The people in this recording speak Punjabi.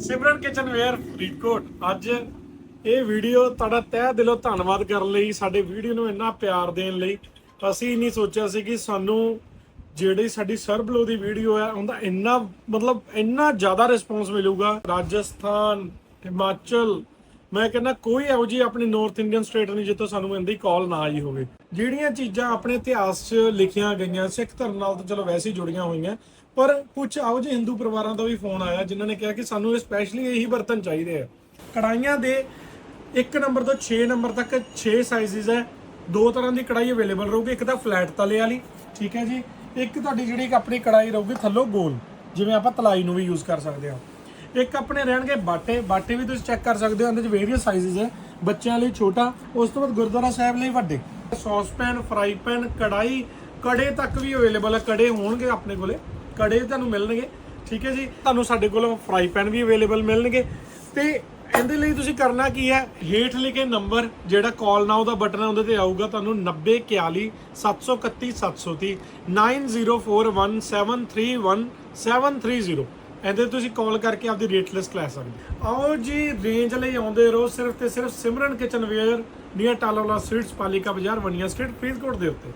ਸਿਮਰਨ ਕਿਚਨ ਵੇਅਰ ਫਰੀਦਕੋਟ। ਅੱਜ ਇਹ ਵੀਡੀਓ ਤੁਹਾਡਾ ਤਹਿ ਦਿਲੋਂ ਧੰਨਵਾਦ ਕਰਨ ਲਈ, ਸਾਡੇ ਵੀਡੀਓ ਨੂੰ ਇੰਨਾ ਪਿਆਰ ਦੇਣ ਲਈ। ਅਸੀਂ ਨਹੀਂ ਸੋਚਿਆ ਸੀ ਕਿ ਸਾਨੂੰ ਜਿਹੜੀ ਸਾਡੀ ਸਰਬਲੋ ਦੀ ਵੀਡੀਓ ਹੈ, ਉਹਦਾ ਇੰਨਾ ਮਤਲਬ ਇੰਨਾ ਜ਼ਿਆਦਾ ਰਿਸਪੌਂਸ ਮਿਲੂਗਾ। ਰਾਜਸਥਾਨ, ਹਿਮਾਚਲ ਮੈਂ ਕਹਿੰਦਾ ਕੋਈ ਇਹੋ ਜਿਹੀ ਆਪਣੀ ਨਾਰਥ ਇੰਡੀਅਨ ਸਟੇਟ ਨਹੀਂ ਜਿੱਥੋਂ ਸਾਨੂੰ ਇੰਦੀ ਕਾਲ ਨਾ ਆਈ ਹੋਵੇ। ਜਿਹੜੀਆਂ ਚੀਜ਼ਾਂ ਆਪਣੇ ਇਤਿਹਾਸ 'ਚ ਲਿਖੀਆਂ ਗਈਆਂ, ਸਿੱਖ ਧਰਮ ਨਾਲ ਤਾਂ ਚਲੋ ਵੈਸੇ ਹੀ ਜੁੜੀਆਂ ਹੋਈਆਂ, ਪਰ ਕੁਝ ਇਹੋ ਜਿਹੇ ਹਿੰਦੂ ਪਰਿਵਾਰਾਂ ਦਾ ਵੀ ਫੋਨ ਆਇਆ ਜਿਨ੍ਹਾਂ ਨੇ ਕਿਹਾ ਕਿ ਸਾਨੂੰ ਇਹ ਸਪੈਸ਼ਲੀ ਇਹੀ ਬਰਤਨ ਚਾਹੀਦੇ ਆ। ਕੜਾਈਆਂ ਦੇ 1 ਨੰਬਰ ਤੋਂ 6 ਨੰਬਰ ਤੱਕ 6 ਸਾਈਜ਼ਸ ਹੈ। ਦੋ ਤਰ੍ਹਾਂ ਦੀ ਕੜਾਈ ਅਵੇਲੇਬਲ ਰਹੂਗੀ, ਇੱਕ ਤਾਂ ਫਲੈਟ ਤਲੇ ਵਾਲੀ, ਠੀਕ ਹੈ ਜੀ। ਇੱਕ ਤੁਹਾਡੀ ਜਿਹੜੀ ਆਪਣੀ ਕੜਾਈ ਰਹੂਗੀ ਥੱਲੋਂ ਗੋਲ, ਜਿਵੇਂ ਆਪਾਂ ਤਲਾਈ ਨੂੰ ਵੀ ਯੂਜ਼ ਕਰ ਸਕਦੇ ਹਾਂ। ਇੱਕ ਆਪਣੇ ਰਹਿਣਗੇ ਬਾਟੇ ਬਾਟੇ ਵੀ ਤੁਸੀਂ ਚੈੱਕ ਕਰ ਸਕਦੇ ਹੋ, ਇਹਦੇ ਵਿੱਚ ਵੇਰੀਅਸ ਸਾਈਜ਼ਸ ਹੈ। ਬੱਚਿਆਂ ਲਈ ਛੋਟਾ, ਉਸ ਤੋਂ ਬਾਅਦ ਗੁਰਦੁਆਰਾ ਸਾਹਿਬ ਲਈ ਵੱਡੇ। ਸੌਸ ਪੈਨ ਫਰਾਈ ਪੈਨ ਕੜਾਈ ਕੜੇ ਤੱਕ ਵੀ ਅਵੇਲੇਬਲ ਹੈ, ਕੜੇ ਹੋਣਗੇ ਆਪਣੇ ਕੋਲੇ, ਕੜੇ ਤੁਹਾਨੂੰ ਮਿਲਣਗੇ, ਠੀਕ ਹੈ ਜੀ? ਤੁਹਾਨੂੰ ਸਾਡੇ ਕੋਲ ਫਰਾਈ ਪੈਨ ਵੀ ਅਵੇਲੇਬਲ ਮਿਲਣਗੇ। ਤੇ ਇਹਦੇ ਲਈ ਤੁਸੀਂ ਕਰਨਾ ਕੀ ਹੈ, ਹੇਠ ਲਿਖੇ ਨੰਬਰ ਜਿਹੜਾ ਕਾਲ ਨਾਓ ਦਾ ਬਟਨ ਹੈ ਉਹਦੇ ਤੇ ਆਊਗਾ, ਤੁਹਾਨੂੰ 9041 731 730 9041731730 ਇਹਦੇ ਤੁਸੀਂ ਕਾਲ ਕਰਕੇ ਆਪਦੀ ਰੇਟ ਲਿਸਟ ਲੈ ਸਕਦੇ ਆਓ ਜੀ ਰੇਂਜ ਲਈ ਆਉਂਦੇ ਰਹੋ ਸਿਰਫ ਤੇ ਸਿਰਫ ਸਿਮਰਨ ਕਿਚਨ ਵੇਅਰ ਨੀਅਰ ਟਾਲੋਲਾ ਸਵੀਟਸ ਪਾਲਿਕਾ ਬਾਜ਼ਾਰ ਵਣੀਆਂ ਸਟਰੀਟ ਫਰੀਦਕੋਟ ਦੇ ਉੱਤੇ।